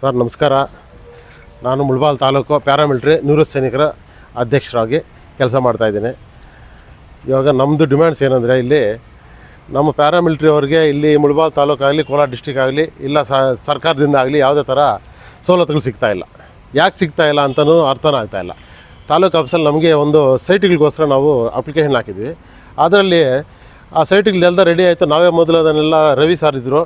Sir, ನಮಸ್ಕಾರ. ನಾನು ಮುಳ್ಬಾಲ್ taluk paramilitary ನಿವೃತ್ತ ಸೈನಿಕರ ಅಧ್ಯಕ್ಷರಾಗಿ ಕೆಲಸ ಮಾಡ್ತಾಯಿದ್ದೀನಿ ಇವಾಗ ನಮ್ಮದು ಡಿಮ್ಯಾಂಡ್ಸ್ ಏನಂದರೆ ಇಲ್ಲಿ ನಮ್ಮ ಪ್ಯಾರಾಮಿಲ್ಟ್ರಿ ಅವ್ರಿಗೆ ಇಲ್ಲಿ ಮುಳ್ಬಾಲ್ ತಾಲೂಕು ಆಗಲಿ ಕೋಲಾರ ಡಿಸ್ಟಿಕ್ ಆಗಲಿ, ಇಲ್ಲ ಸರ್ಕಾರದಿಂದ ಆಗಲಿ ಯಾವುದೇ ಥರ ಸವಲತ್ತುಗಳು ಸಿಗ್ತಾ ಇಲ್ಲ. ಯಾಕೆ ಸಿಗ್ತಾಯಿಲ್ಲ ಅಂತಲೂ ಅರ್ಥನೂ ಆಗ್ತಾಯಿಲ್ಲ ತಾಲೂಕು ಆಫೀಸಲ್ಲಿ ನಮಗೆ ಒಂದು ಸೈಟ್ಗಳಿಗೋಸ್ಕರ ನಾವು ಅಪ್ಲಿಕೇಶನ್ ಹಾಕಿದ್ವಿ. ಅದರಲ್ಲಿ ಆ ಸೈಟ್ಗಳೆಲ್ಲ ರೆಡಿ ಆಯಿತು. ನಾವೇ ಮೊದಲು ಅದನ್ನೆಲ್ಲ ರವಿ ಸರ್ ಇದ್ದರು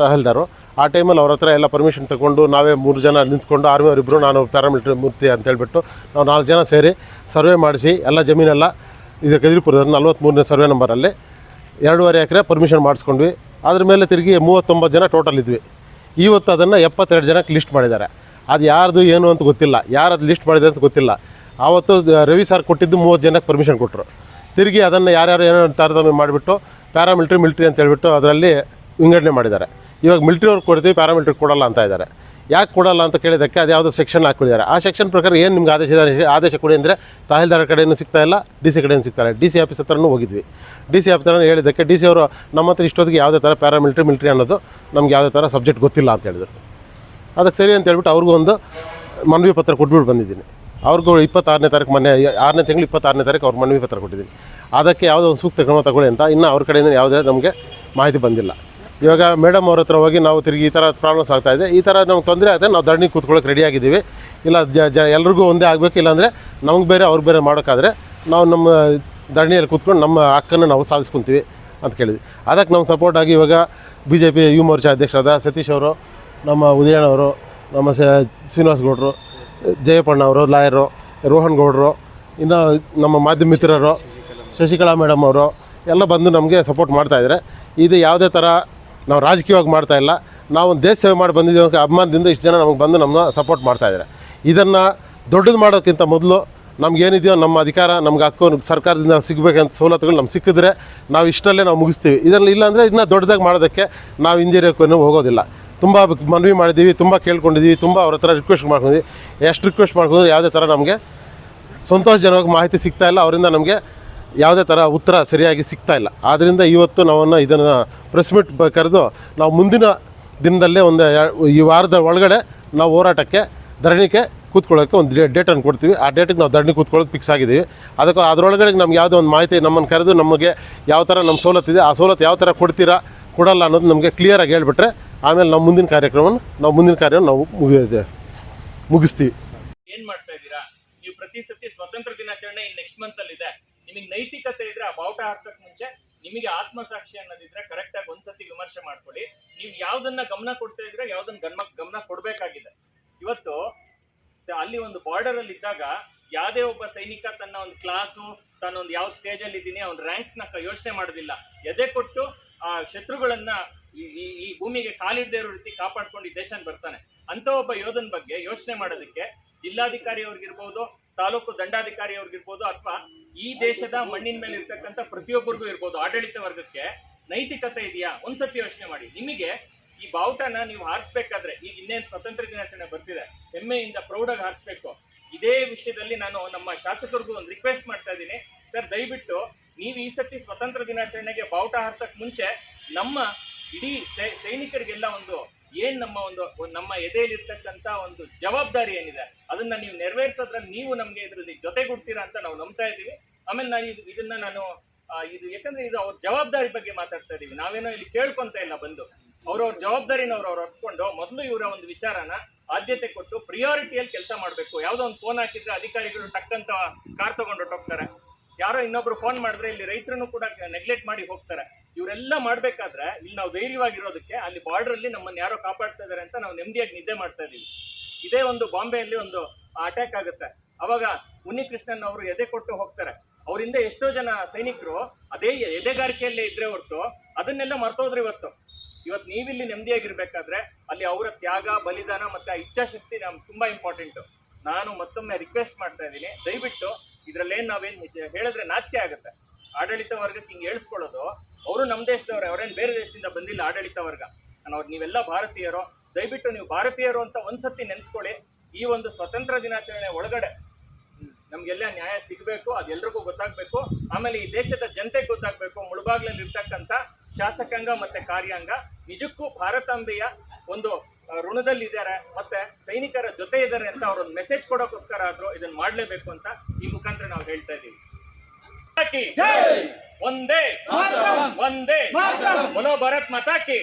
ತಹಲ್ದಾರು ಆ ಟೈಮಲ್ಲಿ ಅವ್ರ ಹತ್ರ ಎಲ್ಲ ಪರ್ಮಿಷನ್ ತಗೊಂಡು ನಾವೇ ಮೂರು ಜನ ನಿಂತ್ಕೊಂಡು ಆರ್ಮಿ ಅವರಿಬ್ಬರು ನಾನು ಪ್ಯಾರಾಮಿಲಿಟ್ರಿ ಮೂರ್ತಿ ಅಂತ ಹೇಳ್ಬಿಟ್ಟು ನಾವು ನಾಲ್ಕು ಜನ ಸೇರಿ ಸರ್ವೆ ಮಾಡಿಸಿ, ಎಲ್ಲ ಜಮೀನೆಲ್ಲ ಇದು ಕದಿರಿಪುರದ ನಲ್ವತ್ತ್ಮೂರನೇ ಸರ್ವೆ ನಂಬರಲ್ಲಿ ಎರಡೂವರೆ ಎಕರೆ ಪರ್ಮಿಷನ್ ಮಾಡಿಸ್ಕೊಂಡ್ವಿ. ಅದ್ರ ಮೇಲೆ ತಿರುಗಿ ಮೂವತ್ತೊಂಬತ್ತು ಜನ ಟೋಟಲ್ ಇದ್ವಿ. ಇವತ್ತು ಅದನ್ನು ಎಪ್ಪತ್ತೆರಡು ಜನಕ್ಕೆ ಲಿಸ್ಟ್ ಮಾಡಿದ್ದಾರೆ. ಅದು ಯಾರ್ದು ಏನು ಅಂತ ಗೊತ್ತಿಲ್ಲ. ಯಾರು ಅದು ಲಿಸ್ಟ್ ಮಾಡಿದೆ ಅಂತ ಗೊತ್ತಿಲ್ಲ. ಆವತ್ತು ರವಿ ಸರ್ ಕೊಟ್ಟಿದ್ದು ಮೂವತ್ತು ಜನಕ್ಕೆ ಪರ್ಮಿಷನ್ ಕೊಟ್ಟರು ತಿರುಗಿ ಅದನ್ನು ಯಾರ್ಯಾರು ಏನೋ ತಾರತಮ್ಯ ಮಾಡಿಬಿಟ್ಟು ಪ್ಯಾರಾಮಿಲ್ಟ್ರಿ ಮಿಲ್ಟ್ರಿ ಅಂತ ಹೇಳ್ಬಿಟ್ಟು ಅದರಲ್ಲಿ ವಿಂಗಡಣೆ ಮಾಡಿದ್ದಾರೆ. ಇವಾಗ ಮಿಲ್ಟ್ರಿ ಅವ್ರಿಗೆ ಕೊಡ್ತೀವಿ ಪ್ಯಾರಾಮಿಲ್ಟ್ರಿ ಕೊಡಲ್ಲ ಅಂತ ಇದ್ದಾರೆ. ಯಾಕೆ ಕೊಡಲ್ಲ ಅಂತ ಕೇಳಿದ್ದಕ್ಕೆ ಅದು ಯಾವುದೋ ಸೆಕ್ಷನ್ ಹಾಕ್ಬಿಟ್ಟಿದ್ದಾರೆ ಆ ಸೆಕ್ಷನ್ ಪ್ರಕಾರ ಏನು ನಿಮ್ಗೆ ಆದೇಶ ಆದೇಶ ಕೊಡಿ ಅಂದರೆ ತಹಸೀಲ್ದಾರ್ ಕಡೆಯೂ ಸಿಗ್ತಾ ಇಲ್ಲ, ಡಿ ಸಿ ಕಡೆಯೂ ಸಿಗ್ತಾ ಇಲ್ಲ. ಡಿ ಸಿ ಆಫೀಸ್ ಹತ್ರನೂ ಹೋಗಿದ್ವಿ. ಡಿ ಸಿ ಆಫೀಸ್ ಹತ್ರ ಹೇಳಿದ್ದಕ್ಕೆ ಡಿ ಸಿ ಅವರು ನಮ್ಮ ಹತ್ರ ಇಷ್ಟೊತ್ತಿಗೆ ಯಾವುದೇ ಥರ ಪ್ಯಾರಾಮಿಲ್ಟ್ರಿ ಮಿಲ್ಟ್ರಿ ಅನ್ನೋದು ನಮ್ಗೆ ಯಾವುದೇ ಥರ ಸಬ್ಜೆಕ್ಟ್ ಗೊತ್ತಿಲ್ಲ ಅಂತ ಹೇಳಿದರು. ಅದಕ್ಕೆ ಸರಿ ಅಂತ ಹೇಳ್ಬಿಟ್ಟು ಅವ್ರಿಗೂ ಒಂದು ಮನವಿ ಪತ್ರ ಕೊಟ್ಬಿಟ್ಟು ಬಂದಿದ್ದೀನಿ. ಅವ್ರಿಗೂ ಇಪ್ಪತ್ತಾರನೇ ತಾರೀಕು ಮೊನ್ನೆ ಆರನೇ ತಿಂಗಳು ಇಪ್ಪತ್ತಾರನೇ ತಾರೀಕು ಅವ್ರ ಮನವಿ ಪತ್ರ ಕೊಟ್ಟಿದ್ದೀನಿ. ಅದಕ್ಕೆ ಯಾವುದೋ ಒಂದು ಸೂಕ್ತ ಕ್ರಮ ತಗೊಳ್ಳಿ ಅಂತ ಇನ್ನೂ ಅವ್ರ ಕಡೆಯಿಂದ ಯಾವುದೇ ನಮಗೆ ಮಾಹಿತಿ ಬಂದಿಲ್ಲ. ಇವಾಗ ಮೇಡಮ್ ಅವ್ರ ಹತ್ರ ಹೋಗಿ ನಾವು ತಿರುಗಿ ಈ ಥರ ಪ್ರಾಬ್ಲಮ್ಸ್ ಆಗ್ತಾ ಇದೆ. ಈ ಥರ ನಮ್ಗೆ ತೊಂದರೆ ಆದರೆ ನಾವು ಧರಣಿ ಕೂತ್ಕೊಳ್ಳೋಕೆ ರೆಡಿ ಆಗಿದ್ದೀವಿ. ಇಲ್ಲ ಜ ಜ, ಎಲ್ರಿಗೂ ಒಂದೇ ಆಗಬೇಕು, ಇಲ್ಲಾಂದರೆ ನಮ್ಗೆ ಬೇರೆ, ಅವ್ರು ಬೇರೆ ಮಾಡೋಕ್ಕಾದ್ರೆ ನಾವು ನಮ್ಮ ಧರಣಿಯಲ್ಲಿ ಕೂತ್ಕೊಂಡು ನಮ್ಮ ಹಕ್ಕನ್ನು ನಾವು ಸಾಧಿಸ್ಕೊತೀವಿ ಅಂತ ಕೇಳಿದ್ವಿ. ಅದಕ್ಕೆ ನಮ್ಮ ಸಪೋರ್ಟ್ ಆಗಿ ಇವಾಗ B J P Yuva Morcha ಅಧ್ಯಕ್ಷರಾದ ಸತೀಶ್ ಅವರು, ನಮ್ಮ ಉದಯಣ್ಣವರು ನಮ್ಮ ಶ್ರೀನಿವಾಸ್ ಗೌಡರು ಜಯಪಣ್ಣ ಅವರು, ಲಾಯರು, ರೋಹನ್ ಗೌಡರು, ಇನ್ನು ನಮ್ಮ ಮಾಧ್ಯಮ ಮಿತ್ರರು, ಶಶಿಕಲಾ ಮೇಡಮ್ ಅವರು, ಎಲ್ಲ ಬಂದು ನಮಗೆ ಸಪೋರ್ಟ್ ಮಾಡ್ತಾಯಿದ್ದಾರೆ ಇದು ಯಾವುದೇ ಥರ ನಾವು ರಾಜಕೀಯವಾಗಿ ಮಾಡ್ತಾಯಿಲ್ಲ ನಾವು ದೇಶ ಸೇವೆ ಮಾಡಿ ಬಂದಿದ್ದೀವಿ ಅಭಿಮಾನದಿಂದ ಇಷ್ಟು ಜನ ನಮಗೆ ಬಂದು ನಮ್ಮನ್ನ ಸಪೋರ್ಟ್ ಮಾಡ್ತಾಯಿದ್ದಾರೆ ಇದನ್ನು ದೊಡ್ಡದು ಮಾಡೋಕ್ಕಿಂತ ಮೊದಲು ನಮಗೇನಿದೆಯೋ ನಮ್ಮ ಅಧಿಕಾರ, ನಮ್ಗೆ ಹಕ್ಕು ಸರ್ಕಾರದಿಂದ ಸಿಗಬೇಕಂತ ಸವಲತ್ತುಗಳು ನಮ್ಗೆ ಸಿಕ್ಕಿದ್ರೆ ನಾವು ಇಷ್ಟರಲ್ಲೇ ನಾವು ಮುಗಿಸ್ತೀವಿ. ಇದರಲ್ಲಿ ಇಲ್ಲಾಂದರೆ ಇನ್ನೂ ದೊಡ್ಡದಾಗಿ ಮಾಡೋದಕ್ಕೆ ನಾವು ಹಿಂಜರಿಯೋಕ್ಕೂ ಹೋಗೋದಿಲ್ಲ. ತುಂಬ ಮನವಿ ಮಾಡಿದ್ದೀವಿ, ತುಂಬ ಕೇಳ್ಕೊಂಡಿದ್ದೀವಿ, ತುಂಬ ಅವ್ರ ಹತ್ರ ರಿಕ್ವೆಸ್ಟ್ ಮಾಡ್ಕೊಂಡಿದ್ದೀವಿ. ಎಷ್ಟು ರಿಕ್ವೆಸ್ಟ್ ಮಾಡ್ಕೊಂಡ್ರೆ ಯಾವುದೇ ಥರ ನಮಗೆ ಸಂತೋಷಜನಕ ಮಾಹಿತಿ ಸಿಗ್ತಾ ಇಲ್ಲ, ಅವರಿಂದ ನಮಗೆ ಯಾವುದೇ ಥರ ಉತ್ತರ ಸರಿಯಾಗಿ ಸಿಗ್ತಾ ಇಲ್ಲ. ಆದ್ದರಿಂದ ಇವತ್ತು ನಾವನ್ನು ಇದನ್ನು ಪ್ರೆಸ್ ಮೀಟ್ ಕರೆದು ನಾವು ಮುಂದಿನ ದಿನದಲ್ಲೇ ಒಂದು ಈ ವಾರದ ಒಳಗಡೆ ನಾವು ಹೋರಾಟಕ್ಕೆ, ಧರಣಿಗೆ ಕೂತ್ಕೊಳ್ಳೋಕ್ಕೆ ಒಂದು ಡೇಟನ್ನು ಕೊಡ್ತೀವಿ. ಆ ಡೇಟಿಗೆ ನಾವು ಧರಣಿ ಕೂತ್ಕೊಳ್ಳೋದು ಫಿಕ್ಸ್ ಆಗಿದ್ದೀವಿ. ಅದಕ್ಕೆ ಅದರೊಳಗಡೆ ನಮ್ಗೆ ಯಾವುದೋ ಒಂದು ಮಾಹಿತಿ ನಮ್ಮನ್ನು ಕರೆದು ನಮಗೆ ಯಾವ ಥರ ನಮ್ಮ ಸವಲತ್ತಿದೆ ಆ ಸವಲತ್ತು ಯಾವ ಥರ ಕೊಡ್ತೀರಾ, ಕೊಡಲ್ಲ ಅನ್ನೋದು ನಮಗೆ ಕ್ಲಿಯರಾಗಿ ಹೇಳ್ಬಿಟ್ರೆ ಆಮೇಲೆ ನಾವು ಮುಂದಿನ ಕಾರ್ಯಕ್ರಮವನ್ನು ನಾವು ಮುಂದಿನ ಕಾರ್ಯ ನಾವು ಮುಗಿದಿದೆ ಮುಗಿಸ್ತೀವಿ. ಏನ್ ಮಾಡ್ತಾ ಇದ್ದೀರಾ? ನೀವು ಪ್ರತಿ ಸತಿ ಸ್ವತಂತ್ರ ದಿನಾಚರಣೆ ನೆಕ್ಸ್ಟ್ ಮಂತ್ ಅಲ್ಲಿ ಇದೆ. ನಿಮಗೆ ನೈತಿಕತೆ ಇದ್ರೆ ಆ ಬಾವುಟ ಹಾರ್ಸಕ್ ಮುಂಚೆ ನಿಮಗೆ ಆತ್ಮಸಾಕ್ಷಿ ಅನ್ನೋದಿದ್ರೆ ಕರೆಕ್ಟ್ ಆಗಿ ಒಂದ್ಸತಿ ವಿಮರ್ಶೆ ಮಾಡ್ಕೊಳ್ಳಿ. ನೀವು ಯಾವ್ದನ್ನ ಗಮನ ಕೊಡ್ತಾ ಇದ್ರೆ ಯಾವ್ದನ್ನ ಗಮನ ಗಮನ ಕೊಡ್ಬೇಕಾಗಿದೆ. ಇವತ್ತು ಅಲ್ಲಿ ಒಂದು ಬಾರ್ಡರ್ ಅಲ್ಲಿ ಇದ್ದಾಗ ಯಾವ್ದೇ ಒಬ್ಬ ಸೈನಿಕ ತನ್ನ ಒಂದು ಕ್ಲಾಸು ತಾನೊಂದು ಯಾವ ಸ್ಟೇಜ್ ಅಲ್ಲಿ ಇದ್ದೀನಿ, ಅವ್ನ ರ್ಯಾಂಕ್ಸ್ನ ಯೋಚನೆ ಮಾಡೋದಿಲ್ಲ. ಎದೆ ಕೊಟ್ಟು ಆ ಶತ್ರುಗಳನ್ನ ಈ- ಈ ಭೂಮಿಗೆ ಕಾಲಿಡದೇ ಇರೋ ರೀತಿ ಕಾಪಾಡ್ಕೊಂಡು ಈ ದೇಶನ ಬರ್ತಾನೆ. ಅಂತ ಒಬ್ಬ ಯೋಧನ ಬಗ್ಗೆ ಯೋಚನೆ ಮಾಡೋದಕ್ಕೆ ಜಿಲ್ಲಾಧಿಕಾರಿ ಅವ್ರಿಗಿರ್ಬೋದು, ತಾಲೂಕು ದಂಡಾಧಿಕಾರಿ ಅವ್ರಿಗಿರ್ಬೋದು ಅಥವಾ ಈ ದೇಶದ ಮಣ್ಣಿನ ಮೇಲೆ ಇರ್ತಕ್ಕಂಥ ಪ್ರತಿಯೊಬ್ಬರಿಗೂ ಇರ್ಬೋದು, ಆಡಳಿತ ವರ್ಗಕ್ಕೆ ನೈತಿಕತೆ ಇದೆಯಾ? ಒಂದ್ಸತಿ ಯೋಚನೆ ಮಾಡಿ. ನಿಮಗೆ ಈ ಬಾವುಟನ ನೀವು ಹಾರಿಸ್ಬೇಕಾದ್ರೆ, ಈಗ ಇನ್ನೇನು ಸ್ವತಂತ್ರ ದಿನಾಚರಣೆ ಬರ್ತಿದೆ, ಹೆಮ್ಮೆಯಿಂದ, ಪ್ರೌಢಾಗಿ ಹಾರಿಸ್ಬೇಕು. ಇದೇ ವಿಷಯದಲ್ಲಿ ನಾನು ನಮ್ಮ ಶಾಸಕರಿಗೂ ಒಂದು ರಿಕ್ವೆಸ್ಟ್ ಮಾಡ್ತಾ ಇದ್ದೀನಿ. ಸರ್, ದಯವಿಟ್ಟು ನೀವು ಈ ಸತಿ ಸ್ವತಂತ್ರ ದಿನಾಚರಣೆಗೆ ಬಾವುಟ ಹಾರ್ಸಕ್ ಮುಂಚೆ ನಮ್ಮ ಇಡೀ ಸೈನಿಕರಿಗೆಲ್ಲ ಒಂದು ಏನ್ ನಮ್ಮ ಒಂದು ನಮ್ಮ ಎದೆಯಲ್ಲಿರ್ತಕ್ಕಂಥ ಒಂದು ಜವಾಬ್ದಾರಿ ಏನಿದೆ, ಅದನ್ನ ನೀವು ನೆರವೇರಿಸೋದ್ರಲ್ಲಿ ನೀವು ನಮ್ಗೆ ಇದರಲ್ಲಿ ಜೊತೆಗೂಡ್ತೀರಾ ಅಂತ ನಾವು ನಂಬ್ತಾ ಇದ್ದೀವಿ. ಆಮೇಲೆ ನಾನು ಇದು, ಇದನ್ನ ನಾನು ಇದು ಯಾಕಂದ್ರೆ ಇದು ಅವ್ರ ಜವಾಬ್ದಾರಿ ಬಗ್ಗೆ ಮಾತಾಡ್ತಾ ಇದೀವಿ ನಾವೇನೋ ಇಲ್ಲಿ ಕೇಳ್ಕೊಂತ ಇಲ್ಲ ಬಂದು. ಅವ್ರವ್ರ ಜವಾಬ್ದಾರಿನ ಅವ್ರು ಅವ್ರು ಹೊತ್ಕೊಂಡು ಮೊದಲು ಇವರ ಒಂದು ವಿಚಾರನ ಆದ್ಯತೆ ಕೊಟ್ಟು ಪ್ರಿಯಾರಿಟಿಯಲ್ಲಿ ಕೆಲಸ ಮಾಡಬೇಕು. ಯಾವುದೋ ಒಂದು ಫೋನ್ ಹಾಕಿದ್ರೆ ಅಧಿಕಾರಿಗಳು ಟಕ್ಕಂತ ಕಾರ್ ತಗೊಂಡು ಹೊರ್ಟೋಗ್ತಾರೆ ಯಾರೋ ಇನ್ನೊಬ್ರು ಫೋನ್ ಮಾಡಿದ್ರೆ ಇಲ್ಲಿ ರೈತರನ್ನು ಕೂಡ ನೆಗ್ಲೆಕ್ಟ್ ಮಾಡಿ ಹೋಗ್ತಾರೆ. ಇವರೆಲ್ಲ ಮಾಡ್ಬೇಕಾದ್ರೆ ಇಲ್ಲಿ ನಾವು ಧೈರ್ಯವಾಗಿರೋದಕ್ಕೆ ಅಲ್ಲಿ ಬಾರ್ಡರ್ ಅಲ್ಲಿ ನಮ್ಮನ್ನ ಯಾರೋ ಕಾಪಾಡ್ತಾ ಇದಾರೆ ಅಂತ ನಾವು ನೆಮ್ಮದಿಯಾಗಿ ನಿದ್ದೆ ಮಾಡ್ತಾ ಇದೀವಿ. ಇದೇ ಒಂದು ಬಾಂಬೆಯಲ್ಲಿ ಒಂದು ಅಟ್ಯಾಕ್ ಆಗುತ್ತೆ. ಅವಾಗ ಉನ್ನಿಕೃಷ್ಣನ್ ಅವರು ಎದೆ ಕೊಟ್ಟು ಹೋಗ್ತಾರೆ. ಅವರಿಂದ ಎಷ್ಟೋ ಜನ ಸೈನಿಕರು ಅದೇ ಎದೆಗಾರಿಕೆಯಲ್ಲೇ ಇದ್ರೆ ಹೊರತು ಅದನ್ನೆಲ್ಲ ಮರ್ತೋದ್ರಿ ಇವತ್ತು. ಇವತ್ತು ನೀವಿಲ್ಲಿ ನೆಮ್ಮದಿಯಾಗಿರ್ಬೇಕಾದ್ರೆ ಅಲ್ಲಿ ಅವರ ತ್ಯಾಗ, ಬಲಿದಾನ ಮತ್ತೆ ಇಚ್ಛಾಶಕ್ತಿ ನಮ್ಗೆ ತುಂಬಾ ಇಂಪಾರ್ಟೆಂಟ್ ನಾನು ಮತ್ತೊಮ್ಮೆ ರಿಕ್ವೆಸ್ಟ್ ಮಾಡ್ತಾ ಇದ್ದೀನಿ. ದಯವಿಟ್ಟು ಇದ್ರಲ್ಲೇನ್ ನಾವೇನ್ ಹೇಳಿದ್ರೆ ನಾಚಿಕೆ ಆಗುತ್ತೆ. ಆಡಳಿತ ವರ್ಗಕ್ಕೆ ಹಿಂಗೆ ಹೇಳ್ಸ್ಕೊಳ್ಳೋದು, ಅವರು ನಮ್ಮ ದೇಶದವ್ರೆ ಅವ್ರೇನ್ ಬೇರೆ ದೇಶದಿಂದ ಬಂದಿಲ್ಲ ಆಡಳಿತ ವರ್ಗ. ನಾನು ಅವ್ರು ನೀವೆಲ್ಲ ಭಾರತೀಯರು, ದಯವಿಟ್ಟು ನೀವು ಭಾರತೀಯರು ಅಂತ ಒಂದ್ಸತಿ ನೆನ್ಸ್ಕೊಳ್ಳಿ. ಈ ಒಂದು ಸ್ವತಂತ್ರ ದಿನಾಚರಣೆ ಒಳಗಡೆ ನಮ್ಗೆಲ್ಲ ನ್ಯಾಯ ಸಿಗಬೇಕು ಅದೆಲ್ಲರಿಗೂ ಗೊತ್ತಾಗ್ಬೇಕು. ಆಮೇಲೆ ಈ ದೇಶದ ಜನತೆಗೆ ಗೊತ್ತಾಗ್ಬೇಕು ಮುಳುಬಾಗ್ಲಲ್ಲಿ ಇರ್ತಕ್ಕಂಥ ಶಾಸಕಾಂಗ ಮತ್ತೆ ಕಾರ್ಯಾಂಗ. ನಿಜಕ್ಕೂ ಭಾರತಾಂಬೆಯ ಒಂದು ಋಣದಲ್ಲಿ ಋಣದಲ್ಲಿದ್ದಾರೆ, ಮತ್ತೆ ಸೈನಿಕರ ಜೊತೆ ಇದ್ದಾರೆ ಅಂತ ಅವರೊಂದು ಮೆಸೇಜ್ ಕೊಡೋಕೋಸ್ಕರ ಆದ್ರೂ ಇದನ್ನು ಮಾಡ್ಲೇಬೇಕು ಅಂತ ಈ ಮುಖಾಂತರ ನಾವು ಹೇಳ್ತಾ ಇದ್ದೀವಿ. ಒಂದೇ. ಒಂದೇ. ಮನೋಭರತ್ ಭಾರತ್ ಮಾತಾಕಿ